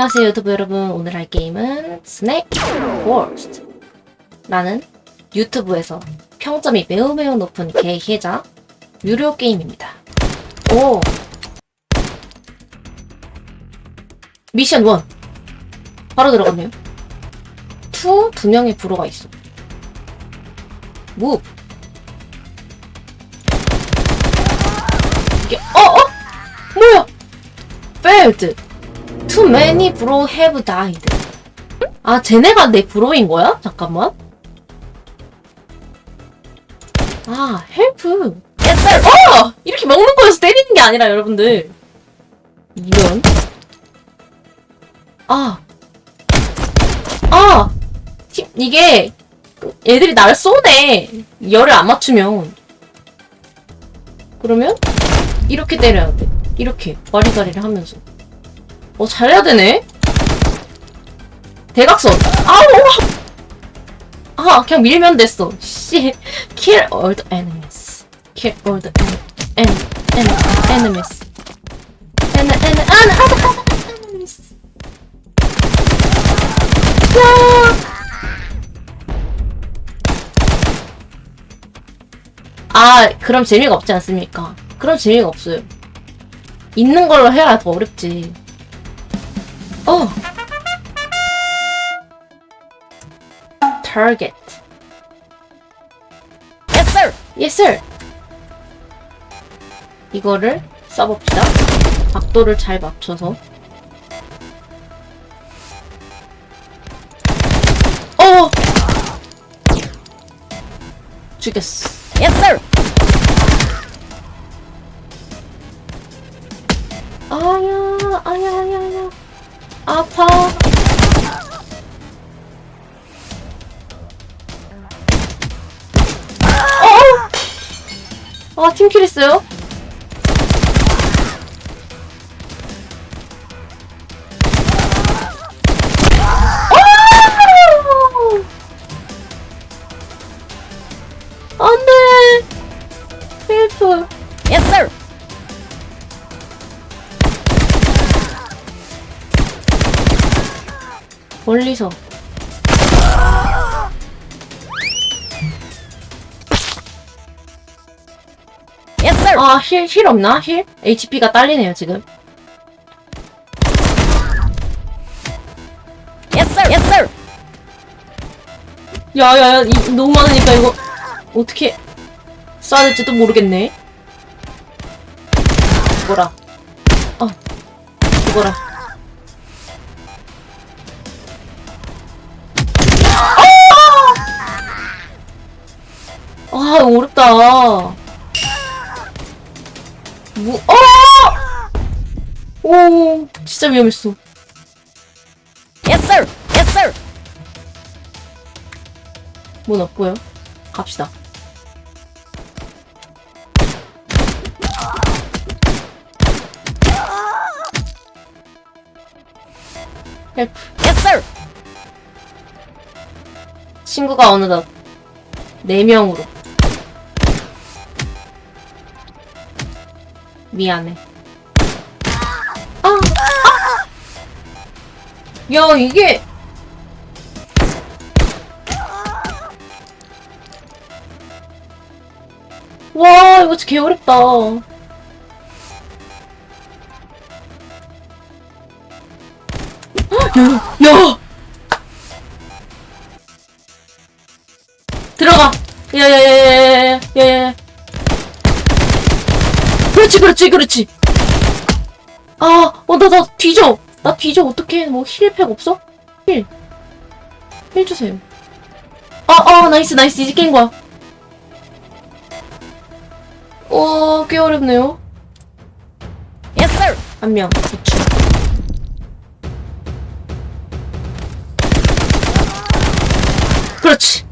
안녕하세요 유튜브 여러분. 오늘 할 게임은 스낵 워스트 라는 유튜브에서 평점이 매우 매우 높은 개해자 유료 게임입니다. 오! 미션 1 바로 들어갔네요. 2 두 명의 브로가 있어. 무 이게 어어? 뭐야? Failed Too many bro have died. 아, 쟤네가 내 브로인 거야? 잠깐만. 아, 헬프. 옛날, 어! 이렇게 먹는 거여서 때리는 게 아니라, 여러분들. 이런. 아. 아! 티- 이게, 얘들이 날 쏘네. 열을 안 맞추면. 그러면, 이렇게 때려야 돼. 이렇게. 와리가리를 하면서. 어, 잘해야 되네? 대각선. 아우! 아, 그냥 밀면 됐어. 씨. Kill all the enemies. Kill all the en en en enemies. En en en en enemies. 아, 그럼 재미가 없지 않습니까? 그럼 재미가 없어요. 있는 걸로 해야 더 어렵지. 어. target. Yes, sir. Yes, sir. 이거를 써봅시다. 각도를 잘 맞춰서. 어! 죽였어. Yes, sir. 아야, 아야, 아야, 아야. 아파. 어! 아, 팀킬 했어요? 아, 힐, 힐 없나? 힐? HP가 딸리네요, 지금. Yes, sir. Yes, sir. 야, 야, 야, 이, 너무 많으니까 이거 어떻게 쏴야 될지도 모르겠네. 죽어라. 어, 죽어라. 아, 이거 어렵다. 뭐, 어! 오, 진짜 위험했어. Yes, sir! Yes, sir! 문 없고요. 갑시다. 헬프. Yes, sir! 친구가 어느덧 4명으로. 미안해. 아! 아! 야, 이게. 와, 이거 진짜 개 어렵다. 야, 야! 그렇지 그렇지 그렇지. 아어나나 뒤져. 나 뒤져. 어떡해. 뭐 힐팩 없어? 힐. 힐 주세요. 아아 나이스 나이스. 이제 깬 거야 어꽤 어렵네요. Yes sir. 한명. 대충 그렇지.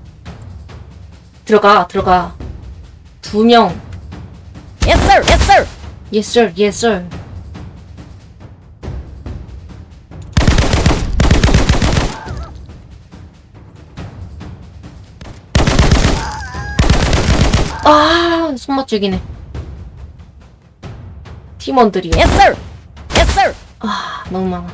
들어가 들어가. 두 명. Yes sir, yes sir. Yes sir, yes sir. 아, 손맛 죽이네. 팀원들이. Yes sir, yes sir. 아, 너무 많아.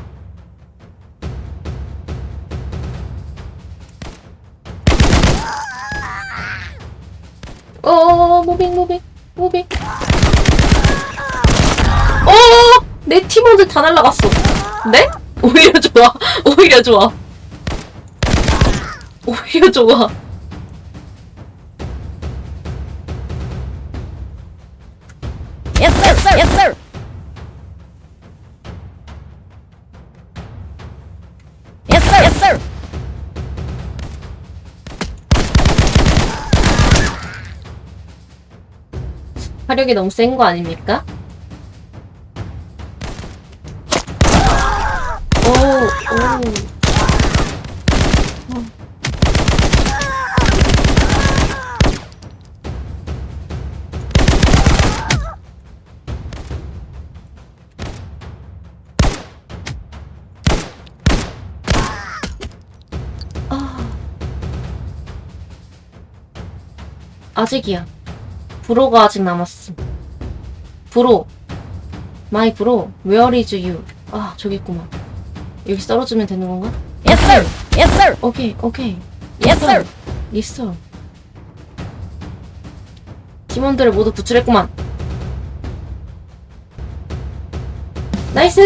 어, 무빙 무빙. 무빙 어! 내 팀원들 다 날라갔어 네? 오히려 좋아 오히려 좋아 오히려 좋아 Yes, sir. sir. 화력이 너무 센 거 아닙니까? 오, 오. 아. 아직이야. 브로가 아직 남았음. 브로. 마이 브로. Where is you? 아, 저기 있구만. 여기 떨어지면 되는 건가? Yes, sir. Yes, sir. 오케이, 오케이. Yes, sir. 있어. 팀원들을 모두 구출했구만. 나이스!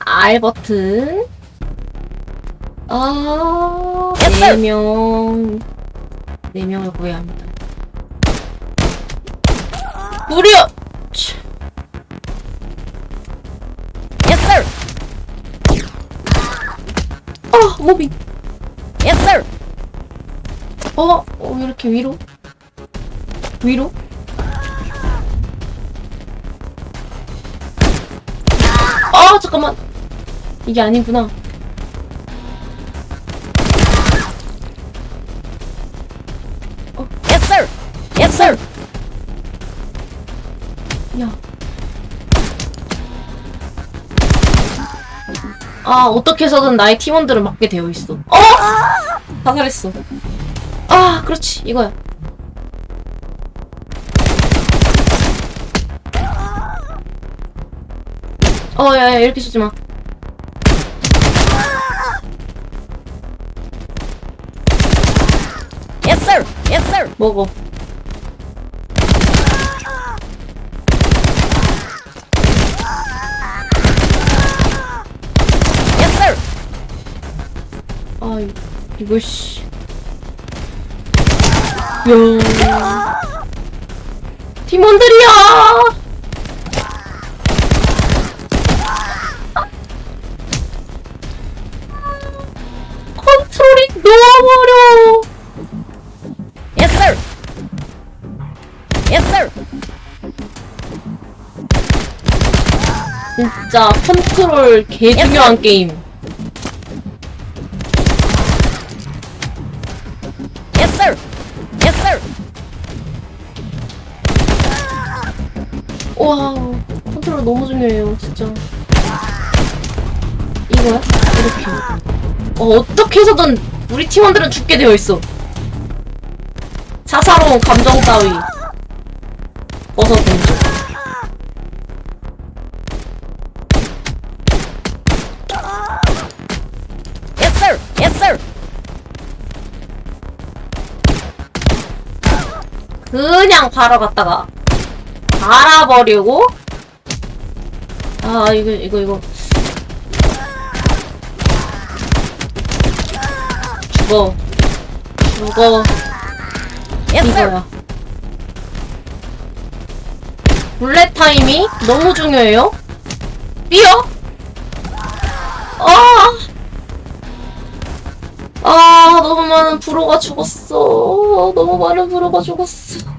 R 버튼. 아, Yes, sir. 네 명. 네 명을 구해야 합니다. 무려! 아, 모빙. Yes. 어, 어, 이렇게 위로? 위로? 아, 잠깐만. 이게 아니구나. 야. 아, 어떻게 해서든 나의 팀원들을 막게 되어 있어. 어! 자살했어. 아, 그렇지. 이거야. 어, 야, 야, 이렇게 쏘지 마. Yes, sir. Yes, sir. 먹어. 아, 이- 이거, 씨. 야. 팀원들이야! 컨트롤이 너무 어려워! Yes, sir. Yes, sir. 진짜 컨트롤 개 중요한 게임. 와우, 컨트롤 너무 중요해요, 진짜. 이거야? 이렇게. 어, 어떻게 해서든 우리 팀원들은 죽게 되어 있어. 사사로운 감정 따위. 벗어던져. Yes, sir. Yes, sir. 그냥 바로 갔다가 갈아버리고. 아 이거 이거 이거. 죽어. 죽어. 이거야. 블랙 타임이 너무 중요해요. 뛰어. 아. 아, 너무 많은 브로가 죽었어. 너무 많은 브로가 죽었어.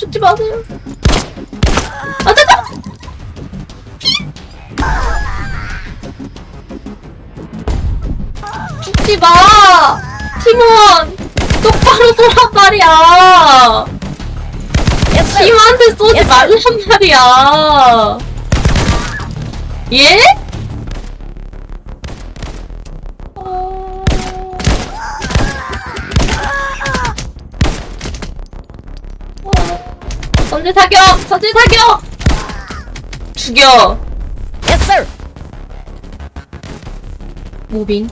죽지 마세요. 아, 됐다! 죽지 마! 팀원! 똑바로 돌아 말이야! 팀한테 쏘지 말란 말이야. 예? 선제 사격! 선제 사격! 죽여! Yes, sir. 무빙.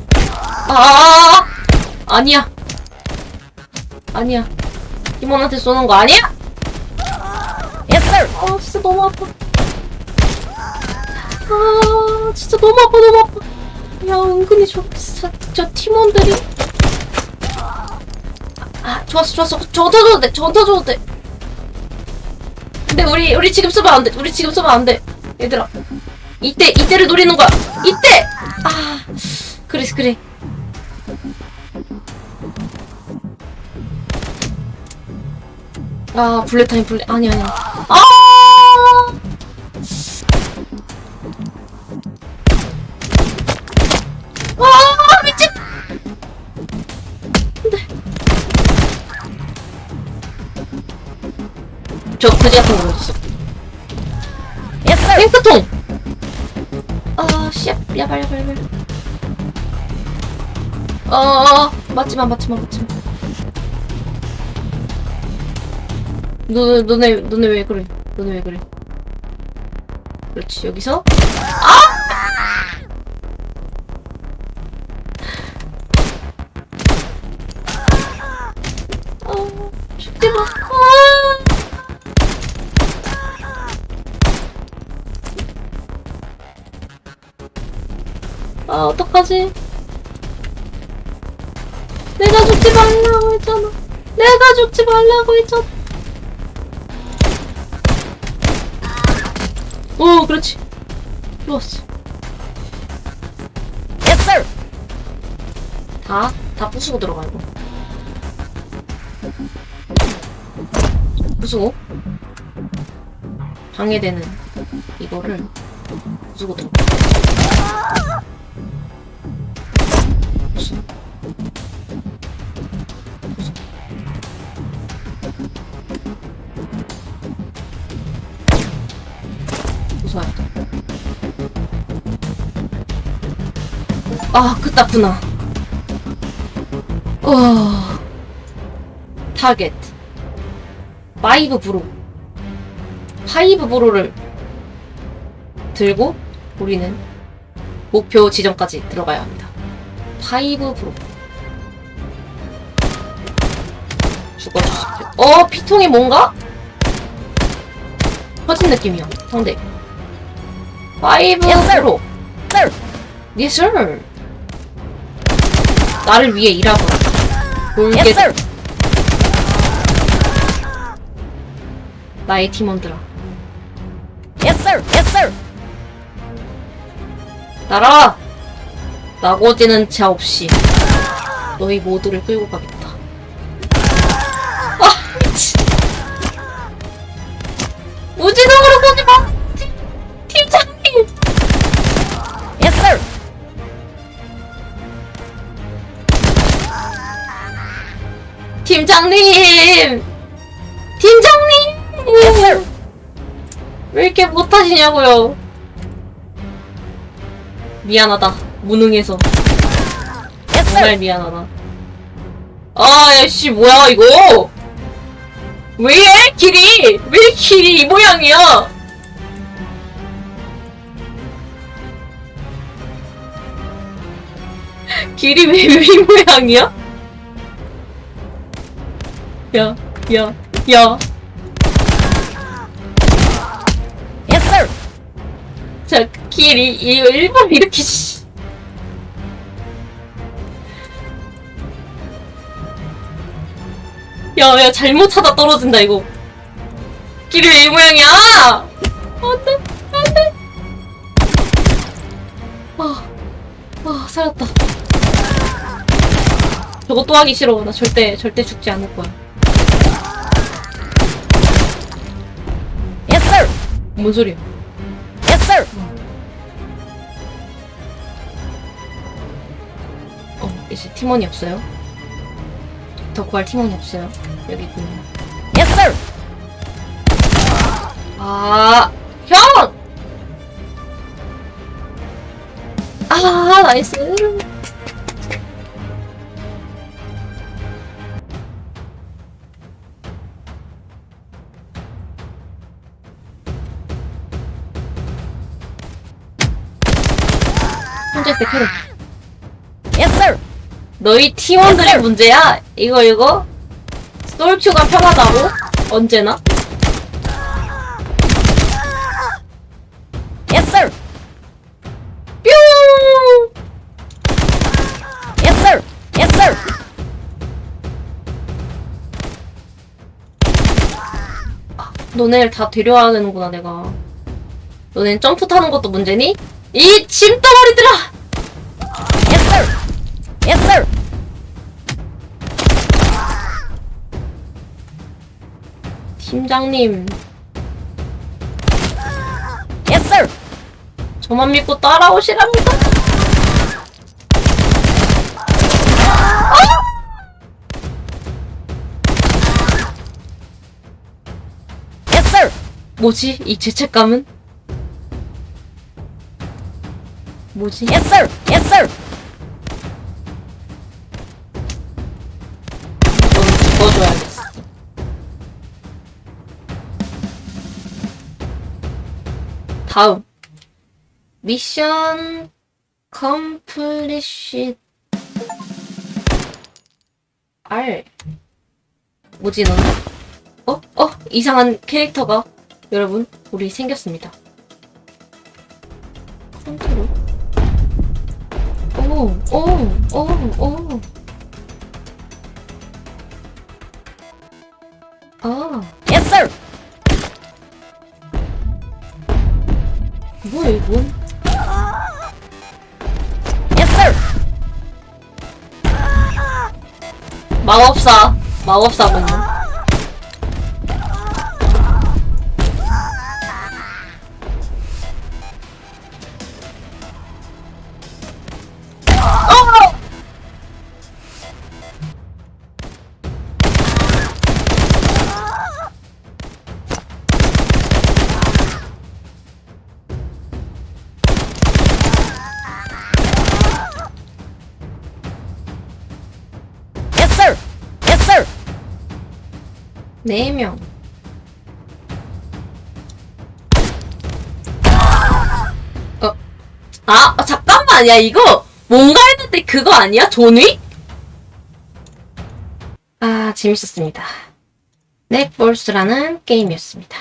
아, 아, 아, 아! 아니야. 아니야. 팀원한테 쏘는 거 아니야? Yes, sir. 아, 진짜 너무 아파. 아, 진짜 너무 아파, 너무 아파. 야, 은근히 저, 저, 저 팀원들이. 아, 좋았어, 좋았어. 저 터줘도 돼, 저 터줘도 돼. 근데 우리, 우리 지금 쓰면 안 돼. 우리 지금 쓰면 안 돼. 얘들아. 이때, 이때를 노리는 거야. 이때! 아, 그래, 그래. 아, 블랙타임, 블랙. 아니, 아니. 아! 아, 저거 어딨어? Yes, sir. 탱크통! 아, 씨, 야발, 야발, 야발. 어, 어, 어, 맞지마, 맞지마, 맞지마. 너, 너네, 너네 왜 그래? 너네 왜 그래? 그렇지, 여기서. 아! 어, 죽지 마. 아, 어떡하지? 내가 죽지 말라고 했잖아. 내가 죽지 말라고 했잖아. 오, 그렇지. 좋았어. Yes, sir. 다, 다 부수고 들어가, 이거. 부수고. 방해되는 이거를 부수고 들어가. 아, 끝났구나. 어... 타겟. 파이브 브로. 파이브 브로를 들고 우리는 목표 지점까지 들어가야 합니다. 파이브 브로 죽어주십시오. 어 피통이 뭔가? 터진 느낌이야 상대 파이브 Yes, sir. Yes sir 나를 위해 일하거라 돌게 Yes, sir. 나의 팀원들아 Yes, sir. Yes, sir. 날아! 나고지는 자 없이 너희 모두를 끌고 가겠다. 아, 미친. 우지성으로 보지 마! 팀, 팀장님! Yes, sir. 팀장님! 팀장님! Yes, sir. 왜 이렇게 못하시냐고요? 미안하다. 무능해서. 정말. 미안하다. 아, 야, 씨, 뭐야, 이거? 왜 이래, 길이? 왜 길이 이 모양이야? 길이 왜, 왜이 모양이야? 야, 야, 야. Yes, sir. 자, 길이, 이, 일부러 이렇게, 씨. 야, 야, 잘못하다 떨어진다, 이거. 길이 왜 이 모양이야? 안 돼, 안 돼. 아, 아, 살았다. 저거 또 하기 싫어. 나 절대, 절대 죽지 않을 거야. Yes, sir. 뭔 소리야? Yes, sir. 어, 이제 팀원이 없어요. 더 구할 팀원이 없어요. 여기 있군요. Yes, sir. 아, 형! 아, 나이스. 혼자 있을 때 캐롤. 너희 팀원들의 문제야. 이거 이거. 솔큐가 편하다고? 언제나? Yes, sir. 뿅! Yes, sir. Yes, sir. 너네를 다 데려와야 되는구나, 내가. 너넨 점프 타는 것도 문제니? 이 짐덩어리들아! 팀장님, Yes, sir. 저만 믿고 따라오시랍니다. 뭐지? 이 죄책감은? 뭐지? Yes, sir. Yes, sir. 다음. 미션 컴플리시 R 뭐지 너는? 어? 어? 이상한 캐릭터가 여러분 우리 생겼습니다. 컨트롤 오, 오, 오, 오. 아, 뭐야 이건? Yes, sir. 마법사, 마법사군요. 4명. 어. 아, 어, 잠깐만. 야, 이거 뭔가 했는데 그거 아니야? 존위? 아, 재밌었습니다. 넷볼스라는 게임이었습니다.